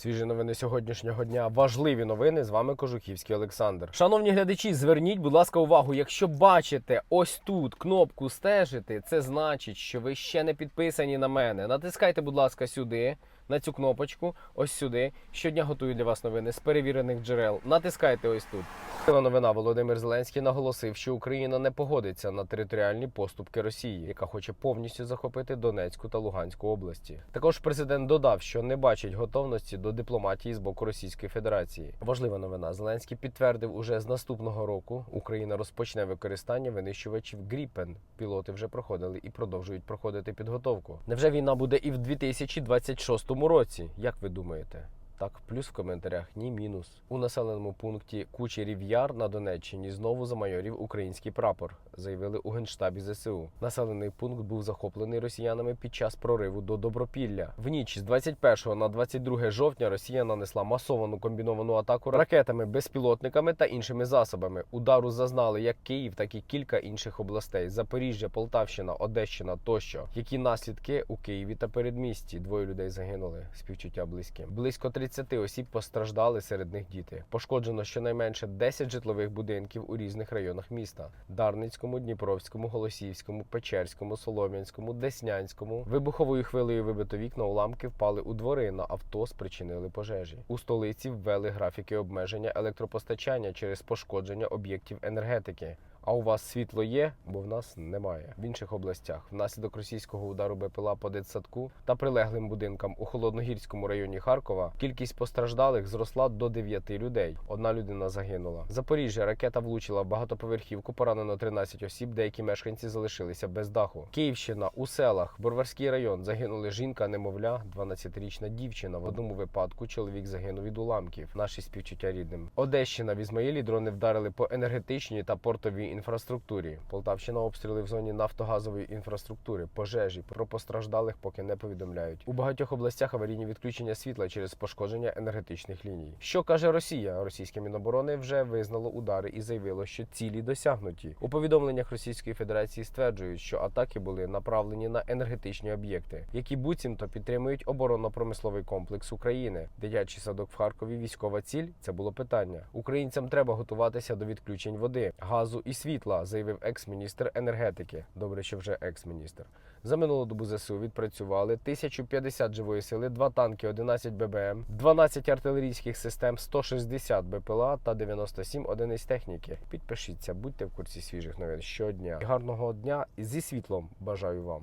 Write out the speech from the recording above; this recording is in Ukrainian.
Свіжі новини сьогоднішнього дня. Важливі новини. З вами Кожухівський Олександр. Шановні глядачі, зверніть, будь ласка, увагу. Якщо бачите ось тут кнопку стежити, це значить, що ви ще не підписані на мене. Натискайте, будь ласка, сюди. На цю кнопочку, ось сюди. Щодня готую для вас новини з перевірених джерел. Натискайте ось тут. Новина Володимир Зеленський наголосив, що Україна не погодиться на територіальні поступки Росії, яка хоче повністю захопити Донецьку та Луганську області. Також президент додав, що не бачить готовності до дипломатії з боку Російської Федерації. Важлива новина. Зеленський підтвердив, уже з наступного року Україна розпочне використання винищувачів Гріпен. Пілоти вже проходили і продовжують проходити підготовку. Невже війна буде і в 2026 році? Як ви думаєте? Так, плюс в коментарях, ні мінус. У населеному пункті Кучерів Яр на Донеччині знову замайорів український прапор, заявили у генштабі ЗСУ. Населений пункт був захоплений росіянами під час прориву до Добропілля. В ніч з 21 на 22 жовтня Росія нанесла масовану комбіновану атаку ракетами, безпілотниками та іншими засобами. Удару зазнали як Київ, так і кілька інших областей: Запоріжжя, Полтавщина, Одещина тощо. Які наслідки у Києві та передмісті? Двоє людей загинули. Співчуття близьким. Близько 30 осіб постраждали, серед них діти. Пошкоджено щонайменше 10 житлових будинків у різних районах міста: Дарницькому, Дніпровському, Голосіївському, Печерському, Солом'янському, Деснянському. Вибуховою хвилею вибито вікна, уламки впали у двори на авто, спричинили пожежі. У столиці ввели графіки обмеження електропостачання через пошкодження об'єктів енергетики. А у вас світло є, бо в нас немає. В інших областях внаслідок російського удару БПЛА по дитсадку та прилеглим будинкам у холодногірському районі Харкова кількість постраждалих зросла до 9 людей. Одна людина загинула. Запоріжжя ракета влучила в багатоповерхівку. Поранено 13 осіб. Деякі мешканці залишилися без даху. Київщина у селах Борварський район загинули жінка, немовля, 12-річна дівчина. В одному випадку чоловік загинув від уламків. Наші співчуття рідним. Одещина в Ізмаїлі дрони вдарили по енергетичній та портовій інфраструктурі. Полтавщина обстріли в зоні нафтогазової інфраструктури, пожежі про постраждалих поки не повідомляють. У багатьох областях аварійні відключення світла через пошкодження енергетичних ліній. Що каже Росія? Російське міноборони вже визнало удари і заявило, що цілі досягнуті. У повідомленнях Російської Федерації стверджують, що атаки були направлені на енергетичні об'єкти, які буцімто підтримують оборонно-промисловий комплекс України. Дитячий садок в Харкові, військова ціль це було питання. Українцям треба готуватися до відключень води, газу і світла, заявив екс-міністр енергетики. Добре, що вже екс-міністр. За минулу добу ЗСУ відпрацювали 1050 живої сили, 2 танки, 11 ББМ, 12 артилерійських систем, 160 БПЛА та 97 одиниць техніки. Підпишіться, будьте в курсі свіжих новин щодня. Гарного дня зі світлом бажаю вам.